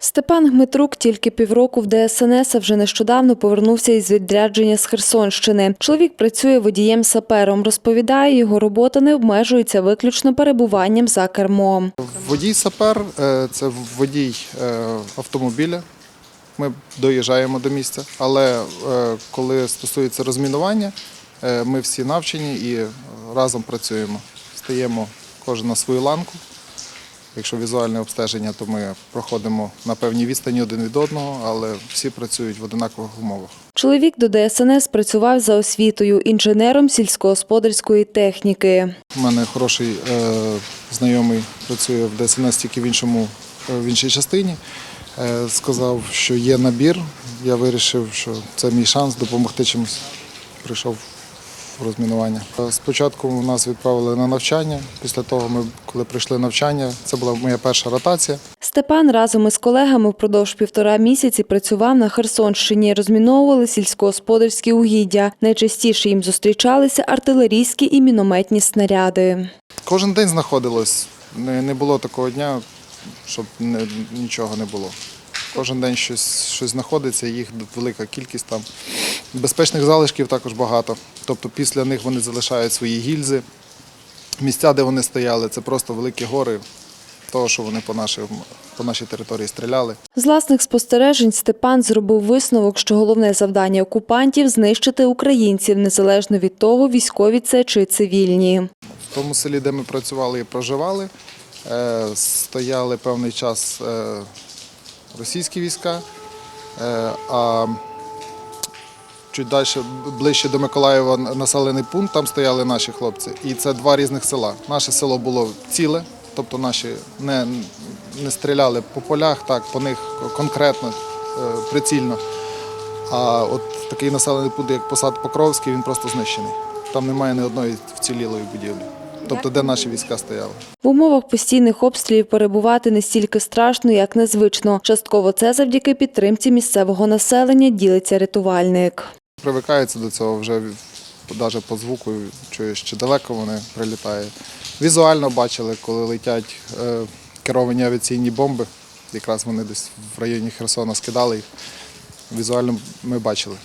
Степан Гмитрук тільки півроку в ДСНС, а вже нещодавно повернувся із відрядження з Херсонщини. Чоловік працює водієм-сапером. Розповідає, його робота не обмежується виключно перебуванням за кермом. Водій сапер е, це водій е, автомобіля. Ми доїжджаємо до місця, але е, коли стосується розмінування, ми всі навчені і разом працюємо. Стаємо кожен на свою ланку. Якщо візуальне обстеження, то ми проходимо на певній відстані один від одного, але всі працюють в одинакових умовах. Чоловік до ДСНС працював за освітою інженером сільськогосподарської техніки. У мене хороший е, знайомий працює в ДСНС тільки в іншому е, в іншій частині. Е, сказав, що є набір. Я вирішив, що це мій шанс допомогти чимось. Прийшов розмінування. Спочатку нас відправили на навчання. Після того, ми, коли прийшли навчання, це була моя перша ротація. Степан разом із колегами впродовж півтора місяці працював на Херсонщині, розміновували сільськогосподарські угіддя. Найчастіше їм зустрічалися артилерійські і мінометні снаряди. Кожен день знаходилось. Не було такого дня, щоб нічого не було. Кожен день щось, щось знаходиться, їх велика кількість там. Безпечних залишків також багато. Тобто після них вони залишають свої гільзи. Місця, де вони стояли, це просто великі гори того, що вони по, нашій, по нашій території стріляли. З власних спостережень Степан зробив висновок, що головне завдання окупантів знищити українців, незалежно від того, військові це чи цивільні. В тому селі, де ми працювали і проживали, е, стояли певний час е, російські війська, е, а чуть далі, ближче до Миколаєва населений пункт, там стояли наші хлопці. І це два різних села. Наше село було ціле, тобто наші не, не стріляли по полях, так, по них конкретно, е, прицільно. А от такий населений пункт, як посад Покровський, він просто знищений. Там немає ні одної вцілілої будівлі. Тобто, де наші війська стояли. В умовах постійних обстрілів перебувати не стільки страшно, як незвично. Частково це завдяки підтримці місцевого населення ділиться рятувальник. Привикається до цього вже навіть по звуку, чуєш, чи далеко вони прилітають. Візуально бачили, коли летять е, керовані авіаційні бомби. Якраз вони десь в районі Херсона скидали їх. Візуально ми бачили.